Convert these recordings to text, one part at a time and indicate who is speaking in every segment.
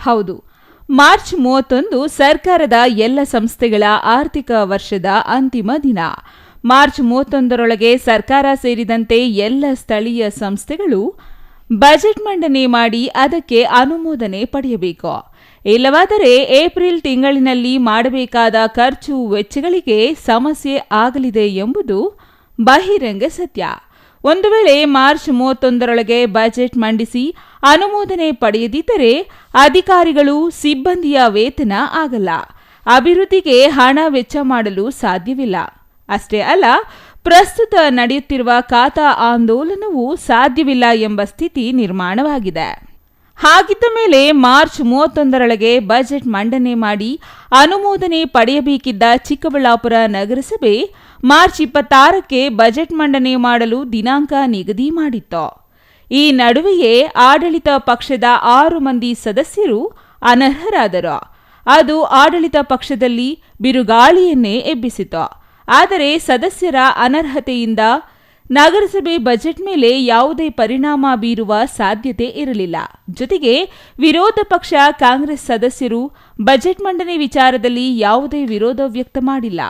Speaker 1: ಹೌದು. ಮಾರ್ಚ್ ಮೂವತ್ತೊಂದು ಸರ್ಕಾರದ ಎಲ್ಲ ಸಂಸ್ಥೆಗಳ ಆರ್ಥಿಕ ವರ್ಷದ ಅಂತಿಮ ದಿನ. ಮಾರ್ಚ್ ಮೂವತ್ತೊಂದರೊಳಗೆ ಸರ್ಕಾರ ಸೇರಿದಂತೆ ಎಲ್ಲ ಸ್ಥಳೀಯ ಸಂಸ್ಥೆಗಳು ಬಜೆಟ್ ಮಂಡನೆ ಮಾಡಿ ಅದಕ್ಕೆ ಅನುಮೋದನೆ ಪಡೆಯಬೇಕು. ಇಲ್ಲವಾದರೆ ಏಪ್ರಿಲ್ ತಿಂಗಳಿನಲ್ಲಿ ಮಾಡಬೇಕಾದ ಖರ್ಚು ವೆಚ್ಚಗಳಿಗೆ ಸಮಸ್ಯೆ ಆಗಲಿದೆ ಎಂಬುದು ಬಹಿರಂಗ ಸತ್ಯ. ಒಂದು ವೇಳೆ ಮಾರ್ಚ್ ಮೂವತ್ತೊಂದರೊಳಗೆ ಬಜೆಟ್ ಮಂಡಿಸಿ ಅನುಮೋದನೆ ಪಡೆಯದಿದ್ದರೆ ಅಧಿಕಾರಿಗಳು ಸಿಬ್ಬಂದಿಯ ವೇತನ ಆಗಲ್ಲ. ಅಭಿವೃದ್ಧಿಗೆ ಹಣ ವೆಚ್ಚ ಮಾಡಲು ಸಾಧ್ಯವಿಲ್ಲ. ಅಷ್ಟೇ ಅಲ್ಲ, ಪ್ರಸ್ತುತ ನಡೆಯುತ್ತಿರುವ ಖಾತಾ ಆಂದೋಲನವೂ ಸಾಧ್ಯವಿಲ್ಲ ಎಂಬ ಸ್ಥಿತಿ ನಿರ್ಮಾಣವಾಗಿದೆ. ಹಾಗಿದ್ದ ಮೇಲೆ ಮಾರ್ಚ್ ಮೂವತ್ತೊಂದರೊಳಗೆ ಬಜೆಟ್ ಮಂಡನೆ ಮಾಡಿ ಅನುಮೋದನೆ ಪಡೆಯಬೇಕಿದ್ದ ಚಿಕ್ಕಬಳ್ಳಾಪುರ ನಗರಸಭೆ ಮಾರ್ಚ್ ಇಪ್ಪತ್ತಾರಕ್ಕೆ ಬಜೆಟ್ ಮಂಡನೆ ಮಾಡಲು ದಿನಾಂಕ ನಿಗದಿ ಮಾಡಿತ್ತು. ಈ ನಡುವೆಯೇ ಆಡಳಿತ ಪಕ್ಷದ ಆರು ಮಂದಿ ಸದಸ್ಯರು ಅನರ್ಹರಾದರು. ಅದು ಆಡಳಿತ ಪಕ್ಷದಲ್ಲಿ ಬಿರುಗಾಳಿಯನ್ನೇ ಎಬ್ಬಿಸಿತು. ಆದರೆ ಸದಸ್ಯರ ಅನರ್ಹತೆಯಿಂದ ನಗರಸಭೆ ಬಜೆಟ್ ಮೇಲೆ ಯಾವುದೇ ಪರಿಣಾಮ ಬೀರುವ ಸಾಧ್ಯತೆ ಇರಲಿಲ್ಲ. ಜೊತೆಗೆ ವಿರೋಧ ಪಕ್ಷ ಕಾಂಗ್ರೆಸ್ ಸದಸ್ಯರು ಬಜೆಟ್ ಮಂಡನೆ ವಿಚಾರದಲ್ಲಿ ಯಾವುದೇ ವಿರೋಧ ವ್ಯಕ್ತ ಮಾಡಿಲ್ಲ.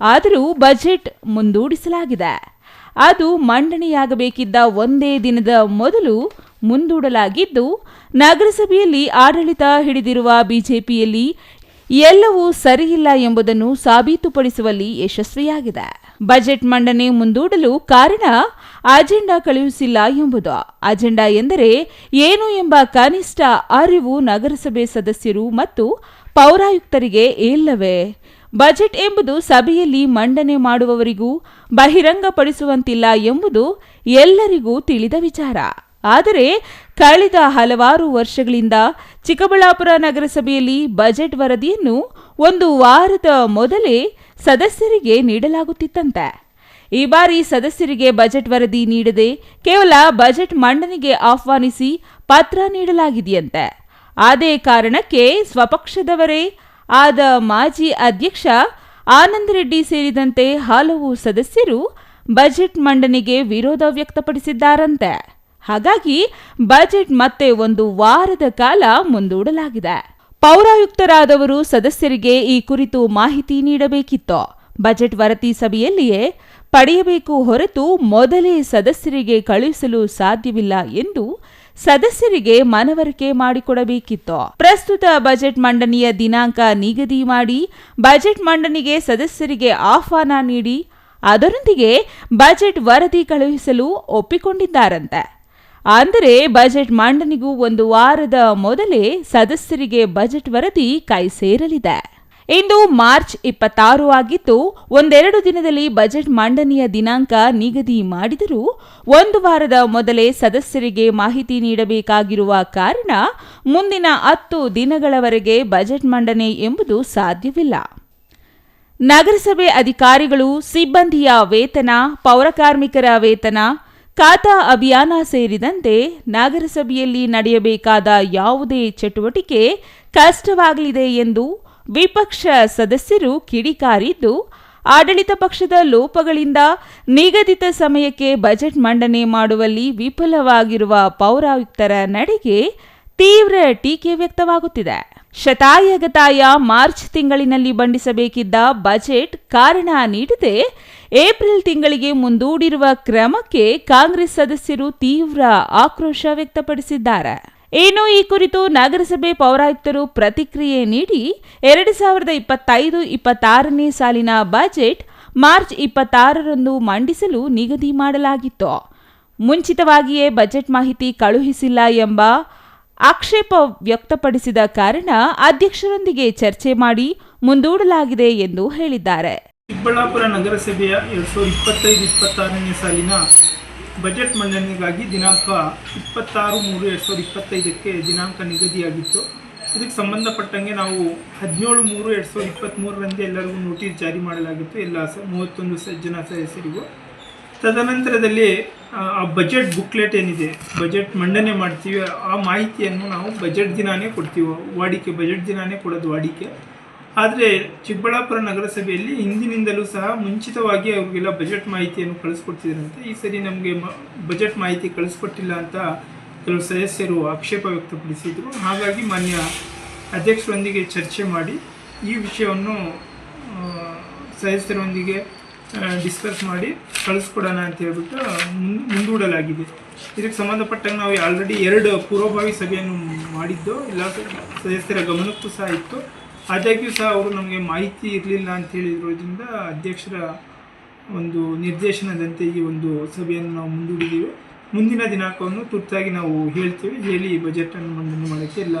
Speaker 1: ಆದರೂ ಬಜೆಟ್ ಮುಂದೂಡಿಸಲಾಗಿದೆ. ಅದು ಮಂಡನೆಯಾಗಬೇಕಿದ್ದ ಒಂದೇ ದಿನದ ಮೊದಲು ಮುಂದೂಡಲಾಗಿದ್ದು, ನಗರಸಭೆಯಲ್ಲಿ ಆಡಳಿತ ಹಿಡಿದಿರುವ ಬಿಜೆಪಿಯಲ್ಲಿ ಎಲ್ಲವೂ ಸರಿಯಿಲ್ಲ ಎಂಬುದನ್ನು ಸಾಬೀತುಪಡಿಸುವಲ್ಲಿ ಯಶಸ್ವಿಯಾಗಿದೆ. ಬಜೆಟ್ ಮಂಡನೆ ಮುಂದೂಡಲು ಕಾರಣ ಅಜೆಂಡಾ ಕಳುಹಿಸಿಲ್ಲ ಎಂಬುದು. ಅಜೆಂಡಾ ಎಂದರೆ ಏನು ಎಂಬ ಕನಿಷ್ಠ ಅರಿವು ನಗರಸಭೆ ಸದಸ್ಯರು ಮತ್ತು ಪೌರಾಯುಕ್ತರಿಗೆ ಇಲ್ಲವೇ? ಬಜೆಟ್ ಎಂಬುದು ಸಭೆಯಲ್ಲಿ ಮಂಡನೆ ಮಾಡುವವರಿಗೂ ಬಹಿರಂಗಪಡಿಸುವಂತಿಲ್ಲ ಎಂಬುದು ಎಲ್ಲರಿಗೂ ತಿಳಿದ ವಿಚಾರ. ಆದರೆ ಕಳೆದ ಹಲವಾರು ವರ್ಷಗಳಿಂದ ಚಿಕ್ಕಬಳ್ಳಾಪುರ ನಗರಸಭೆಯಲ್ಲಿ ಬಜೆಟ್ ವರದಿಯನ್ನು ಒಂದು ವಾರದ ಮೊದಲೇ ಸದಸ್ಯರಿಗೆ ನೀಡಲಾಗುತ್ತಿತ್ತಂತೆ. ಈ ಬಾರಿ ಸದಸ್ಯರಿಗೆ ಬಜೆಟ್ ವರದಿ ನೀಡದೆ ಕೇವಲ ಬಜೆಟ್ ಮಂಡನೆಗೆ ಆಹ್ವಾನಿಸಿ ಪತ್ರ ನೀಡಲಾಗಿದೆಯಂತೆ. ಅದೇ ಕಾರಣಕ್ಕೆ ಸ್ವಪಕ್ಷದವರೇ ಆದ ಮಾಜಿ ಅಧ್ಯಕ್ಷ ಆನಂದ್ ರೆಡ್ಡಿ ಸೇರಿದಂತೆ ಹಲವು ಸದಸ್ಯರು ಬಜೆಟ್ ಮಂಡನೆಗೆ ವಿರೋಧ ವ್ಯಕ್ತಪಡಿಸಿದ್ದಾರಂತೆ. ಹಾಗಾಗಿ ಬಜೆಟ್ ಮತ್ತೆ ಒಂದು ವಾರದ ಕಾಲ ಮುಂದೂಡಲಾಗಿದೆ. ಪೌರಾಯುಕ್ತರಾದವರು ಸದಸ್ಯರಿಗೆ ಈ ಕುರಿತು ಮಾಹಿತಿ ನೀಡಬೇಕಿತ್ತು. ಬಜೆಟ್ ವರದಿ ಸಭೆಯಲ್ಲಿಯೇ ಪಡೆಯಬೇಕು ಹೊರತು ಮೊದಲೇ ಸದಸ್ಯರಿಗೆ ಕಳುಹಿಸಲು ಸಾಧ್ಯವಿಲ್ಲ ಎಂದು ಸದಸ್ಯರಿಗೆ ಮನವರಿಕೆ ಮಾಡಿಕೊಡಬೇಕಿತ್ತು. ಪ್ರಸ್ತುತ ಬಜೆಟ್ ಮಂಡನೆಯ ದಿನಾಂಕ ನಿಗದಿ ಮಾಡಿ ಬಜೆಟ್ ಮಂಡನೆಗೆ ಸದಸ್ಯರಿಗೆ ಆಹ್ವಾನ ನೀಡಿ, ಅದರೊಂದಿಗೆ ಬಜೆಟ್ ವರದಿ ಕಳುಹಿಸಲು ಒಪ್ಪಿಕೊಂಡಿದ್ದಾರಂತೆ. ಅಂದರೆ ಬಜೆಟ್ ಮಂಡನೆಗೂ ಒಂದು ವಾರದ ಮೊದಲೇ ಸದಸ್ಯರಿಗೆ ಬಜೆಟ್ ವರದಿ ಕೈ ಸೇರಲಿದೆ. ಇಂದು ಮಾರ್ಚ್ ಇಪ್ಪತ್ತಾರು ಆಗಿದ್ದು, ಒಂದೆರಡು ದಿನದಲ್ಲಿ ಬಜೆಟ್ ಮಂಡನೆಯ ದಿನಾಂಕ ನಿಗದಿ ಮಾಡಿದರೂ, ಒಂದು ವಾರದ ಮೊದಲೇ ಸದಸ್ಯರಿಗೆ ಮಾಹಿತಿ ನೀಡಬೇಕಾಗಿರುವ ಕಾರಣ ಮುಂದಿನ ಹತ್ತು ದಿನಗಳವರೆಗೆ ಬಜೆಟ್ ಮಂಡನೆ ಎಂಬುದು ಸಾಧ್ಯವಿಲ್ಲ. ನಗರಸಭೆ ಅಧಿಕಾರಿಗಳು, ಸಿಬ್ಬಂದಿಯ ವೇತನ ಪೌರಕಾರ್ಮಿಕರ ವೇತನ ಖಾತಾ ಅಭಿಯಾನ ಸೇರಿದಂತೆ ನಗರಸಭೆಯಲ್ಲಿ ನಡೆಯಬೇಕಾದ ಯಾವುದೇ ಚಟುವಟಿಕೆ ಕಷ್ಟವಾಗಲಿದೆ ಎಂದು ವಿಪಕ್ಷ ಸದಸ್ಯರು ಕಿಡಿಕಾರಿದ್ದು, ಆಡಳಿತ ಪಕ್ಷದ ಲೋಪಗಳಿಂದ ನಿಗದಿತ ಸಮಯಕ್ಕೆ ಬಜೆಟ್ ಮಂಡನೆ ಮಾಡುವಲ್ಲಿ ವಿಫಲವಾಗಿರುವ ಪೌರಾಯುಕ್ತರ ನಡೆಗೆ ತೀವ್ರ ಟೀಕೆ ವ್ಯಕ್ತವಾಗುತ್ತಿದೆ. ಶತಾಯಗತಾಯ ಮಾರ್ಚ್ ತಿಂಗಳಿನಲ್ಲಿ ಬಂಡಿಸಬೇಕಿದ್ದ ಬಜೆಟ್ ಕಾರಣ ನೀಡದೆ. ಏಪ್ರಿಲ್ ತಿಂಗಳಿಗೆ ಮುಂದೂಡಿರುವ ಕ್ರಮಕ್ಕೆ ಕಾಂಗ್ರೆಸ್ ಸದಸ್ಯರು ತೀವ್ರ ಆಕ್ರೋಶ ವ್ಯಕ್ತಪಡಿಸಿದ್ದಾರೆ. ಏನು ಈ ಕುರಿತು ನಗರಸಭೆ ಪೌರಾಯುಕ್ತರು ಪ್ರತಿಕ್ರಿಯೆ ನೀಡಿ, ಎರಡು ಸಾವಿರದ ಇಪ್ಪತ್ತೈದು ಇಪ್ಪತ್ತಾರನೇ ಸಾಲಿನ ಬಜೆಟ್ ಮಾರ್ಚ್ ಇಪ್ಪತ್ತಾರರಂದು ಮಂಡಿಸಲು ನಿಗದಿ ಮಾಡಲಾಗಿತ್ತು. ಮುಂಚಿತವಾಗಿಯೇ ಬಜೆಟ್ ಮಾಹಿತಿ ಕಳುಹಿಸಿಲ್ಲ ಎಂಬ ಆಕ್ಷೇಪ ವ್ಯಕ್ತಪಡಿಸಿದ ಕಾರಣ ಅಧ್ಯಕ್ಷರೊಂದಿಗೆ ಚರ್ಚೆ ಮಾಡಿ ಮುಂದೂಡಲಾಗಿದೆ ಎಂದು ಹೇಳಿದ್ದಾರೆ.
Speaker 2: ಚಿಕ್ಕಬಳ್ಳಾಪುರ ನಗರಸಭೆಯ ಎರಡು ಸಾವಿರದ ಇಪ್ಪತ್ತೈದು, ಇಪ್ಪತ್ತಾರನೇ ಸಾಲಿನ ಬಜೆಟ್ ಮಂಡನೆಗಾಗಿ ದಿನಾಂಕ ಇಪ್ಪತ್ತಾರು ಮೂರು ಎರಡು ಸಾವಿರದ ಇಪ್ಪತ್ತೈದಕ್ಕೆ ದಿನಾಂಕ ನಿಗದಿಯಾಗಿತ್ತು. ಇದಕ್ಕೆ ಸಂಬಂಧಪಟ್ಟಂಗೆ ನಾವು ಹದಿನೇಳು ಮೂರು ಎರಡು ಸಾವಿರದ ಇಪ್ಪತ್ತ್ಮೂರರಂದೇ ಎಲ್ಲರಿಗೂ ನೋಟಿಸ್ ಜಾರಿ ಮಾಡಲಾಗಿತ್ತು. ಎಲ್ಲ ಸ ಮೂವತ್ತೊಂದು ಸ ಜನ ಸದಸ್ಯರಿಗೂ. ತದನಂತರದಲ್ಲಿ ಆ, ಬಜೆಟ್ ಬುಕ್ಲೆಟ್ ಏನಿದೆ ಬಜೆಟ್ ಮಂಡನೆ ಮಾಡ್ತೀವಿ ಆ ಮಾಹಿತಿಯನ್ನು ನಾವು ಬಜೆಟ್ ದಿನಾನೇ ಕೊಡ್ತೀವಿ. ವಾಡಿಕೆ ಬಜೆಟ್ ದಿನಾನೇ ಕೊಡೋದು ವಾಡಿಕೆ. ಆದರೆ ಚಿಕ್ಕಬಳ್ಳಾಪುರ ನಗರಸಭೆಯಲ್ಲಿ ಹಿಂದಿನಿಂದಲೂ ಸಹ ಮುಂಚಿತವಾಗಿ ಅವರಿಗೆಲ್ಲ ಬಜೆಟ್ ಮಾಹಿತಿಯನ್ನು ಕಳಿಸ್ಕೊಡ್ತಿದ್ರಂತೆ. ಈ ಸರಿ ನಮಗೆ ಬಜೆಟ್ ಮಾಹಿತಿ ಕಳಿಸ್ಕೊಟ್ಟಿಲ್ಲ ಅಂತ ಕೆಲವು ಸದಸ್ಯರು ಆಕ್ಷೇಪ ವ್ಯಕ್ತಪಡಿಸಿದರು. ಹಾಗಾಗಿ ಮಾನ್ಯ ಅಧ್ಯಕ್ಷರೊಂದಿಗೆ ಚರ್ಚೆ ಮಾಡಿ ಈ ವಿಷಯವನ್ನು ಸದಸ್ಯರೊಂದಿಗೆ ಡಿಸ್ಕಸ್ ಮಾಡಿ ಕಳಿಸ್ಕೊಡೋಣ ಅಂತ ಹೇಳ್ಬಿಟ್ಟು ಮುಂದೂಡಲಾಗಿದೆ. ಇದಕ್ಕೆ ಸಂಬಂಧಪಟ್ಟಂಗೆ ನಾವು ಆಲ್ರೆಡಿ ಎರಡು ಪೂರ್ವಭಾವಿ ಸಭೆಯನ್ನು ಮಾಡಿದ್ದು ಇಲ್ಲ ಸದಸ್ಯರ ಗಮನಕ್ಕೂ ಸಹ ಇತ್ತು. ಆದಾಗ್ಯೂ ಸಹ ಅವರು ನಮಗೆ ಮಾಹಿತಿ ಇರಲಿಲ್ಲ ಅಂತ ಹೇಳಿರೋದ್ರಿಂದ ಅಧ್ಯಕ್ಷರ ಒಂದು ನಿರ್ದೇಶನದಂತೆ ಈ ಒಂದು ಸಭೆಯನ್ನು ನಾವು ಮುಂದೂಡಿದ್ದೀವಿ. ಮುಂದಿನ ದಿನಾಂಕವನ್ನು ತುರ್ತಾಗಿ ನಾವು ಹೇಳ್ತೀವಿ. ಹೇಳಿ ಬಜೆಟನ್ನು ಮಂಡನೆ ಮಾಡೋಕ್ಕೆ ಎಲ್ಲ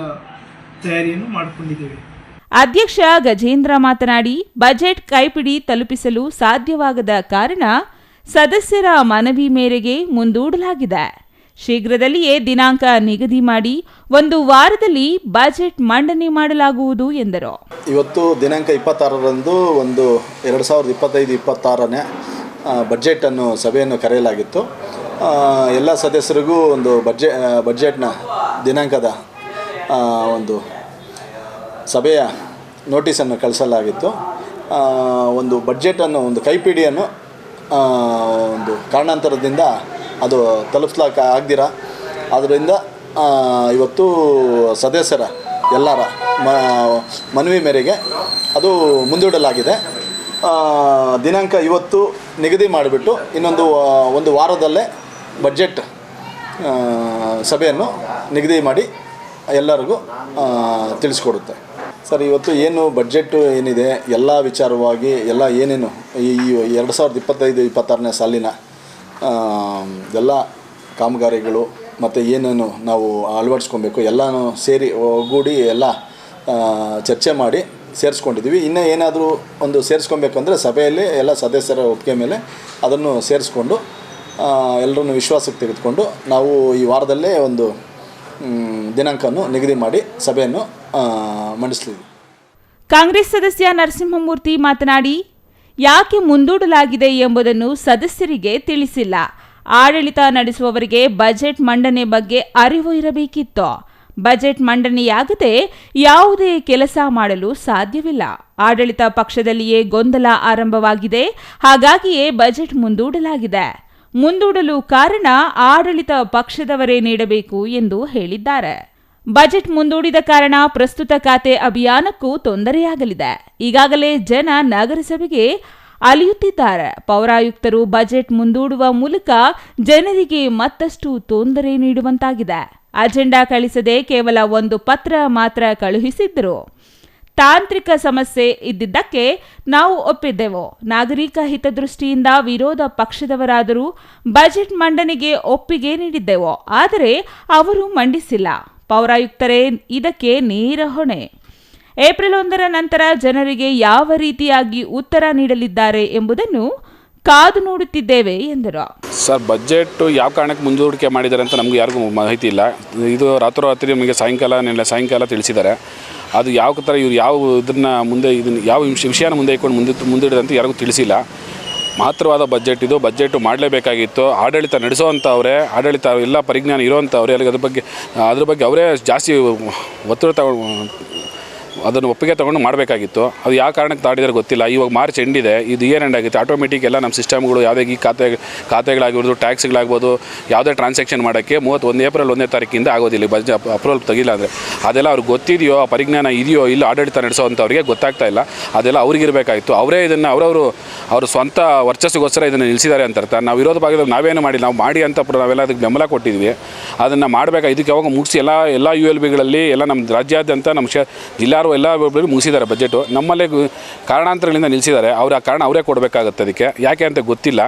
Speaker 2: ತಯಾರಿಯನ್ನು ಮಾಡಿಕೊಂಡಿದ್ದೇವೆ.
Speaker 1: ಅಧ್ಯಕ್ಷ ಗಜೇಂದ್ರ ಮಾತನಾಡಿ, ಬಜೆಟ್ ಕೈಪಿಡಿ ತಲುಪಿಸಲು ಸಾಧ್ಯವಾಗದ ಕಾರಣ ಸದಸ್ಯರ ಮನವಿ ಮೇರೆಗೆ ಮುಂದೂಡಲಾಗಿದೆ. ಶೀಘ್ರದಲ್ಲಿಯೇ ದಿನಾಂಕ ನಿಗದಿ ಮಾಡಿ ಒಂದು ವಾರದಲ್ಲಿ ಬಜೆಟ್ ಮಂಡನೆ ಮಾಡಲಾಗುವುದು ಎಂದರು.
Speaker 3: ಇವತ್ತು ದಿನಾಂಕ ಇಪ್ಪತ್ತಾರರಂದು ಒಂದು ಎರಡು ಸಾವಿರದ ಇಪ್ಪತ್ತೈದು, ಇಪ್ಪತ್ತಾರನೇ ಬಜೆಟನ್ನು ಸಭೆಯನ್ನು ಕರೆಯಲಾಗಿತ್ತು. ಎಲ್ಲ ಸದಸ್ಯರಿಗೂ ಒಂದು ಬಜೆ ಬಜೆಟ್ನ ದಿನಾಂಕದ ಒಂದು ಸಭೆಯ ನೋಟಿಸನ್ನು ಕಳಿಸಲಾಗಿತ್ತು. ಒಂದು ಬಡ್ಜೆಟನ್ನು, ಒಂದು ಕೈಪಿಡಿಯನ್ನು ಒಂದು ಕಾರಣಾಂತರದಿಂದ ಅದು ತಲುಪಿಸ್ಲಾಕ ಆಗ್ದಿರ? ಅದರಿಂದ ಇವತ್ತು ಸದಸ್ಯರ, ಎಲ್ಲರ ಮನವಿ ಮೇರೆಗೆ ಅದು ಮುಂದೂಡಲಾಗಿದೆ. ದಿನಾಂಕ ಇವತ್ತು ನಿಗದಿ ಮಾಡಿಬಿಟ್ಟು ಇನ್ನೊಂದು ಒಂದು ವಾರದಲ್ಲೇ ಬಜೆಟ್ ಸಭೆಯನ್ನು ನಿಗದಿ ಮಾಡಿ ಎಲ್ಲರಿಗೂ ತಿಳಿಸ್ಕೊಡುತ್ತೆ. ಸರ್, ಇವತ್ತು ಏನು ಬಡ್ಜೆಟ್ಟು ಏನಿದೆ? ಎಲ್ಲ ವಿಚಾರವಾಗಿ ಎಲ್ಲ ಏನೇನು? ಈ ಎರಡು ಸಾವಿರದ ಇಪ್ಪತ್ತೈದು, ಇಪ್ಪತ್ತಾರನೇ ಸಾಲಿನ ಎಲ್ಲ ಕಾಮಗಾರಿಗಳು ಮತ್ತು ಏನೇನು ನಾವು ಅಳವಡಿಸ್ಕೊಬೇಕು ಎಲ್ಲನೂ ಸೇರಿ ಒಗ್ಗೂಡಿ ಎಲ್ಲ ಚರ್ಚೆ ಮಾಡಿ ಸೇರಿಸ್ಕೊಂಡಿದ್ದೀವಿ. ಇನ್ನೂ ಏನಾದರೂ ಒಂದು ಸೇರಿಸ್ಕೊಬೇಕಂದ್ರೆ ಸಭೆಯಲ್ಲಿ ಎಲ್ಲ ಸದಸ್ಯರ ಒಪ್ಪಿಗೆ ಮೇಲೆ ಅದನ್ನು ಸೇರಿಸ್ಕೊಂಡು ಎಲ್ಲರನ್ನು ವಿಶ್ವಾಸಕ್ಕೆ ತೆಗೆದುಕೊಂಡು ನಾವು ಈ ವಾರದಲ್ಲೇ ಒಂದು ದಿನಾಂಕವನ್ನು ನಿಗದಿ ಮಾಡಿ ಸಭೆಯನ್ನು ಮಂಡಿಸಲಿದೆ
Speaker 1: ಕಾಂಗ್ರೆಸ್ ಸದಸ್ಯ ನರಸಿಂಹಮೂರ್ತಿ ಮಾತನಾಡಿ, ಯಾಕೆ ಮುಂದೂಡಲಾಗಿದೆ ಎಂಬುದನ್ನು ಸದಸ್ಯರಿಗೆ ತಿಳಿಸಿಲ್ಲ. ಆಡಳಿತ ನಡೆಸುವವರಿಗೆ ಬಜೆಟ್ ಮಂಡನೆ ಬಗ್ಗೆ ಅರಿವು ಇರಬೇಕಿತ್ತು. ಬಜೆಟ್ ಮಂಡನೆಯಾಗದೆ ಯಾವುದೇ ಕೆಲಸ ಮಾಡಲು ಸಾಧ್ಯವಿಲ್ಲ. ಆಡಳಿತ ಪಕ್ಷದಲ್ಲಿಯೇ ಗೊಂದಲ ಆರಂಭವಾಗಿದೆ. ಹಾಗಾಗಿಯೇ ಬಜೆಟ್ ಮುಂದೂಡಲಾಗಿದೆ. ಮುಂದೂಡಲು ಕಾರಣ ಆಡಳಿತ ಪಕ್ಷದವರೇ ನೀಡಬೇಕು ಎಂದು ಹೇಳಿದ್ದಾರೆ. ಬಜೆಟ್ ಮುಂದೂಡಿದ ಕಾರಣ ಪ್ರಸ್ತುತ ಖಾತೆ ಅಭಿಯಾನಕ್ಕೂ ತೊಂದರೆಯಾಗಲಿದೆ. ಈಗಾಗಲೇ ಜನ ನಗರಸಭೆಗೆ ಅಲಿಯುತ್ತಿದ್ದಾರೆ. ಪೌರಾಯುಕ್ತರು ಬಜೆಟ್ ಮುಂದೂಡುವ ಮೂಲಕ ಜನರಿಗೆ ಮತ್ತಷ್ಟು ತೊಂದರೆ ನೀಡುವಂತಾಗಿದೆ. ಅಜೆಂಡಾ ಕಳಿಸದೆ ಕೇವಲ ಒಂದು ಪತ್ರ ಮಾತ್ರ ಕಳುಹಿಸಿದ್ರು ತಾಂತ್ರಿಕ ಸಮಸ್ಯೆ ಇದ್ದಿದ್ದಕ್ಕೆ ನಾವು ಒಪ್ಪಿದ್ದೆವು. ನಾಗರಿಕ ಹಿತದೃಷ್ಟಿಯಿಂದ ವಿರೋಧ ಪಕ್ಷದವರಾದರೂ ಬಜೆಟ್ ಮಂಡನೆಗೆ ಒಪ್ಪಿಗೆ ನೀಡಿದ್ದೆವು. ಆದರೆ ಅವರು ಮಂಡಿಸಿಲ್ಲ. ಪೌರಾಯುಕ್ತರೇ, ಇದಕ್ಕೆ ನೇರ ಹೊಣೆ. ಏಪ್ರಿಲ್ ಒಂದರ ನಂತರ ಜನರಿಗೆ ಯಾವ ರೀತಿಯಾಗಿ ಉತ್ತರ ನೀಡಲಿದ್ದಾರೆ ಎಂಬುದನ್ನು ಕಾದು ನೋಡುತ್ತಿದ್ದೇವೆ ಎಂದರು.
Speaker 4: ಸರ್ ಬಜೆಟ್ ಯಾವ ಕಾರಣಕ್ಕೆ ಮುಂದೂಡಿಕೆ ಮಾಡಿದ್ದಾರೆ ಅಂತ ನಮ್ಗೆ ಯಾರಿಗೂ ಮಾಹಿತಿ ಇಲ್ಲ. ಇದು ರಾತ್ರೋರಾತ್ರಿ ನಮಗೆ ಸಾಯಂಕಾಲ, ನಿನ್ನೆ ಸಾಯಂಕಾಲ ತಿಳಿಸಿದ್ದಾರೆ. ಅದು ಯಾವ ಥರ ಇವ್ರು ಯಾವ ಇದನ್ನ ಮುಂದೆ ಇದನ್ನ ಯಾವ ವಿಷ- ವಿಷಯನ ಮುಂದೆ ಇಟ್ಕೊಂಡು ಮುಂದೆ ಮುಂದಿಡಿದಂತ ಯಾರಿಗೂ ತಿಳಿಸಿಲ್ಲ. ಮಹತ್ತರವಾದ ಬಜೆಟ್ ಇದು. ಬಜೆಟ್ ಮಾಡಲೇಬೇಕಾಗಿತ್ತು. ಆಡಳಿತ ನಡೆಸೋವಂಥವ್ರೆ, ಆಡಳಿತ ಎಲ್ಲ ಪರಿಜ್ಞಾನ ಇರೋವಂಥವ್ರೆ ಅಲ್ಲಿಗೆ ಅದ್ರ ಬಗ್ಗೆ ಅದ್ರ ಬಗ್ಗೆ ಅವರೇ ಜಾಸ್ತಿ ಒತ್ತಡ ತಗೊಂಡು ಅದನ್ನು ಒಪ್ಪಿಗೆ ತೊಗೊಂಡು ಮಾಡಬೇಕಾಗಿತ್ತು. ಅದು ಯಾವ ಕಾರಣಕ್ಕೆ ತಾಡಿದ್ರೆ ಗೊತ್ತಿಲ್ಲ. ಇವಾಗ ಮಾರ್ಚ್ ಎಂಡಿದೆ ಇದು. ಏನು ಎಂಡ್ ಆಗಿತ್ತು. ಆಟೋಮೆಟಿಕ್ ಎಲ್ಲ ನಮ್ಮ ಸಿಸ್ಟಮ್ಗಳು ಯಾವುದೇ ಈ ಖಾತೆ, ಖಾತೆಗಳಾಗಿರ್ಬೋದು, ಟ್ಯಾಕ್ಸ್ಗಳಾಗ್ಬೋದು, ಯಾವುದೇ ಟ್ರಾನ್ಸಾಕ್ಷನ್ ಮಾಡೋಕ್ಕೆ ಮೂವತ್ತೊಂದು ಏಪ್ರಿಲ್ ಒಂದೇ ತಾರೀಕಿಂದ ಆಗೋದಿಲ್ಲ. ಬಜೆಟ್ ಅಪ್ರೂವಲ್ ತೆಗಿಲ್ಲ ಅಂದರೆ. ಅದೆಲ್ಲ ಅವ್ರಿಗೆ ಗೊತ್ತಿದೆಯೋ ಪರಿಜ್ಞಾನ ಇದೆಯೋ, ಇಲ್ಲ ಆಡಳಿತ ನಡೆಸೋವಂಥವ್ರಿಗೆ ಗೊತ್ತಾಗ್ತಾ ಇಲ್ಲ. ಅದೆಲ್ಲ ಅವ್ರಿಗಿರಬೇಕಾಗಿತ್ತು ಅವರೇ ಇದನ್ನು, ಅವರವರು, ಅವ್ರ ಸ್ವಂತ ವರ್ಚಸ್ಸಿಗೋಸ್ಕರ ಇದನ್ನು ನಿಲ್ಲಿಸಿದ್ದಾರೆ ಅಂತ ಅರ್ಥ. ನಾವು ವಿರೋಧ ಭಾಗದಲ್ಲಿ ನಾವೇನು ಮಾಡಿಲ್ಲ. ನಾವು ಮಾಡಿ ಅಂತ ನಾವೆಲ್ಲ ಅದಕ್ಕೆ ಬೆಂಬಲ ಕೊಟ್ಟಿದ್ವಿ. ಅದನ್ನು ಮಾಡಬೇಕಾ, ಇದಕ್ಕೆ ಯಾವಾಗ ಮುಗಿಸಿ, ಎಲ್ಲ ಎಲ್ಲ ಯು ಎಲ್ ಬಿಗಳಲ್ಲಿ ಎಲ್ಲ ನಮ್ಮ ರಾಜ್ಯಾದ್ಯಂತ ನಮ್ಮ ಶ ಜಿಲ್ಲಾರು ಎಲ್ಲ ಮುಗಿಸಿದ್ದಾರೆ ಬಜೆಟು ನಮ್ಮಲ್ಲೇ ಕಾರಣಾಂತರಗಳಿಂದ ನಿಲ್ಲಿಸಿದ್ದಾರೆ ಅವ್ರು ಆ ಕಾರಣ ಅವರೇ ಕೊಡಬೇಕಾಗುತ್ತೆ ಅದಕ್ಕೆ. ಯಾಕೆ ಅಂತ ಗೊತ್ತಿಲ್ಲ.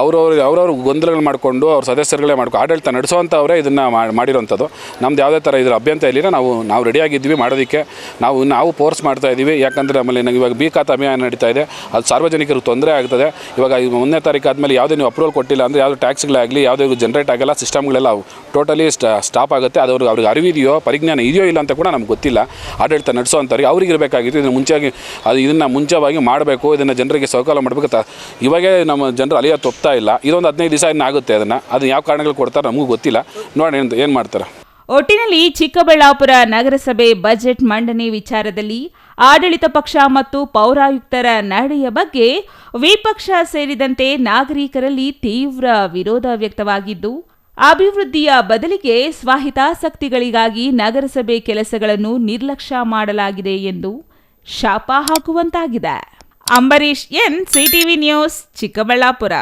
Speaker 4: ಅವ್ರವ್ರು, ಅವ್ರವ್ರ ಗೊಂದಲಗಳು ಮಾಡಿಕೊಂಡು ಅವ್ರ ಸದಸ್ಯರುಗಳೇ ಮಾಡ್ಕೊಂಡು ಆಡಳಿತ ನಡೆಸೋವಂಥವ್ರೆ ಇದನ್ನು ಮಾಡಿರೋವಂಥದ್ದು ನಮ್ದು ಯಾವುದೇ ಥರ ಇದ್ರ ಅಭ್ಯಂತ ಇಲ್ಲ ನಾವು ನಾವು ರೆಡಿಯಾಗಿದ್ವಿ ಮಾಡೋದಕ್ಕೆ. ನಾವು ನಾವು ಫೋರ್ಸ್ ಮಾಡ್ತಾ ಇದ್ದೀವಿ ಯಾಕಂದರೆ ನಮ್ಮಲ್ಲಿ ನಂಗೆ ಇವಾಗ ಬಿ ಖಾತೆ ಅಭಿಯಾನ ನಡೀತಾ ಇದೆ. ಅದು ಸಾರ್ವಜನಿಕರಿಗೆ ತೊಂದರೆ ಆಗ್ತದೆ. ಇವಾಗ ಒಂದನೇ ತಾರೀಕು ಆದಮೇಲೆ ಯಾವುದೇ ನೀವು ಅಪ್ರೂವಲ್ ಕೊಟ್ಟಿಲ್ಲ ಅಂದರೆ ಯಾವುದೇ ಟ್ಯಾಕ್ಸ್ಗಳಾಗಲಿ ಯಾವುದೇ ಜನರೇಟ್ ಆಗಲ್ಲ, ಸಿಸ್ಟಮ್ಗಳೆಲ್ಲ ಟೋಟಲಿ ಸ್ಟಾಪ್ ಆಗುತ್ತೆ. ಅದು ಅವ್ರಿಗೆ ಅರಿವಿದೆಯೋ, ಪರಿಜ್ಞಾನ ಇದೆಯೋ ಇಲ್ಲ ಅಂತ ಕೂಡ ನಮ್ಗೆ ಗೊತ್ತಿಲ್ಲ. ಆಡಳಿತ ನಡೆಸೋವಂಥವ್ರಿಗೆ ಅವ್ರಿಗೆ ಇರಬೇಕಾಗಿತ್ತು ಇದನ್ನು ಮುಂಚೆಯಾಗಿ ಅದು ಇದನ್ನು ಮುಂಚೆವಾಗಿ ಮಾಡಬೇಕು, ಇದನ್ನು ಜನರಿಗೆ ಸೌಕಾಲ ಮಾಡಬೇಕು. ತ ಇವಾಗೇ ನಮ್ಮ ಜನರು ಅಲಿಯ ತೊಪ್ತಾ ಇಲ್ಲ. ಇದೊಂದು ಹದಿನೈದು ದಿವಸ ಆಗುತ್ತೆ ಅದನ್ನು. ಅದು ಯಾವ ಕಾರಣಗಳು ಕೊಡ್ತಾರೆ ನಮಗೂ ಗೊತ್ತಿಲ್ಲ. ನೋಡಿ ಏನು ಏನು ಮಾಡ್ತಾರೆ.
Speaker 1: ಒಟ್ಟಿನಲ್ಲಿ ಚಿಕ್ಕಬಳ್ಳಾಪುರ ನಗರಸಭೆ ಬಜೆಟ್ ಮಂಡನೆ ವಿಚಾರದಲ್ಲಿ ಆಡಳಿತ ಪಕ್ಷ ಮತ್ತು ಪೌರಾಯುಕ್ತರ ನಡೆಯ ಬಗ್ಗೆ ವಿಪಕ್ಷ ಸೇರಿದಂತೆ ನಾಗರಿಕರಲ್ಲಿ ತೀವ್ರ ವಿರೋಧ ವ್ಯಕ್ತವಾಗಿದ್ದು ಅಭಿವೃದ್ಧಿಯ ಬದಲಿಗೆ ಸ್ವಹಿತಾಸಕ್ತಿಗಳಿಗಾಗಿ ನಗರಸಭೆ ಕೆಲಸಗಳನ್ನು ನಿರ್ಲಕ್ಷ್ಯ ಮಾಡಲಾಗಿದೆ ಎಂದು ಶಾಪ ಹಾಕುವಂತಾಗಿದೆ. Ambarish N, CTV news, Chikkaballapura.